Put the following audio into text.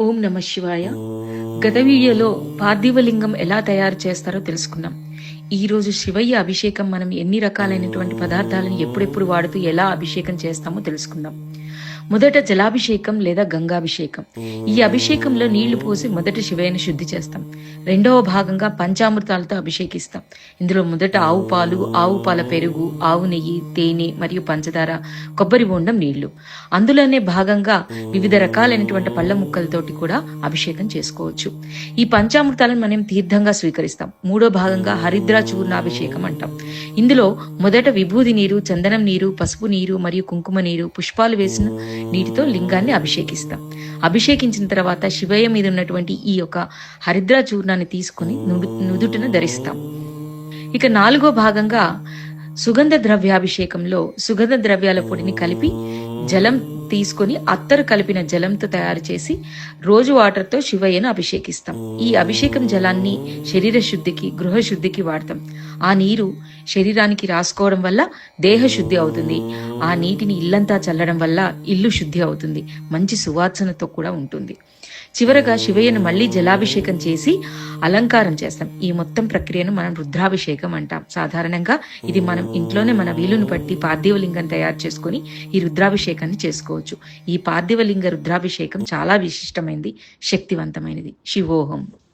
ఓం నమ శివాయ. గత పార్థివలింగం ఎలా తయారు చేస్తారో తెలుసుకున్నాం ఈ రోజు శివయ్య అభిషేకం మనం ఎన్ని రకాలైనటువంటి పదార్థాలను ఎప్పుడెప్పుడు వాడుతూ ఎలా అభిషేకం చేస్తామో తెలుసుకుందాం. మొదట జలాభిషేకం లేదా గంగాభిషేకం. ఈ అభిషేకంలో నీళ్ళు పోసి మొదట శివయ్యను శుద్ధి చేస్తాం. రెండవ భాగంగా పంచామృతాలతో అభిషేకిస్తాం. ఇందులో మొదట ఆవు పాలు ఆవు పాల పెరుగు ఆవు నెయ్యి తేనె మరియు పంచదార కొబ్బరి బొండం నీళ్ళు. అందులోనే భాగంగా వివిధ రకాలైనటువంటి పళ్ళ ముక్కలతోటి కూడా అభిషేకం చేసుకోవచ్చు. ఈ పంచామృతాలను మనం తీర్థంగా స్వీకరిస్తాం. మూడో భాగంగా హరిద్రా చూర్ణాభిషేకం అంటాం ఇందులో మొదట విభూది నీరు చందనం నీరు పసుపు నీరు మరియు కుంకుమ నీరు పుష్పాలు వేసిన నీటితో లింగాన్ని అభిషేకిస్తాం. అభిషేకించిన తర్వాత శివయ్య మీద ఉన్నటువంటి ఈ యొక్క హరిద్రా చూర్ణాన్ని తీసుకుని నుదుటను నుదుటిన ధరిస్తాం. ఇక నాలుగో భాగంగా సుగంధ ద్రవ్యాభిషేకంలో సుగంధ ద్రవ్యాల పొడిని కలిపి జలం తీసుకొని అత్తరు కలిపిన జలంతో తయారు చేసి రోజు వాటర్తో శివయ్యను అభిషేకిస్తాం. ఈ అభిషేకం జలాన్ని శరీర శుద్ధికి గృహ శుద్ధికి వాడతాం. ఆ నీరు శరీరానికి రాసుకోవడం వల్ల దేహ శుద్ధి అవుతుంది. ఆ నీటిని ఇల్లంతా చల్లడం వల్ల ఇల్లు శుద్ధి అవుతుంది. మంచి సువాసనతో కూడా ఉంటుంది. చివరగా శివయ్యను మళ్ళీ జలాభిషేకం చేసి అలంకారం చేస్తాం. ఈ మొత్తం ప్రక్రియను మనం రుద్రాభిషేకం అంటాం. సాధారణంగా ఇది మనం ఇంట్లోనే మన వీలును బట్టి పార్థివలింగం తయారు చేసుకొని ఈ రుద్రాభిషేకాన్ని చేసుకోవచ్చు. ఈ పార్థివలింగ రుద్రాభిషేకం చాలా విశిష్టమైనది శక్తివంతమైనది. శివోహం.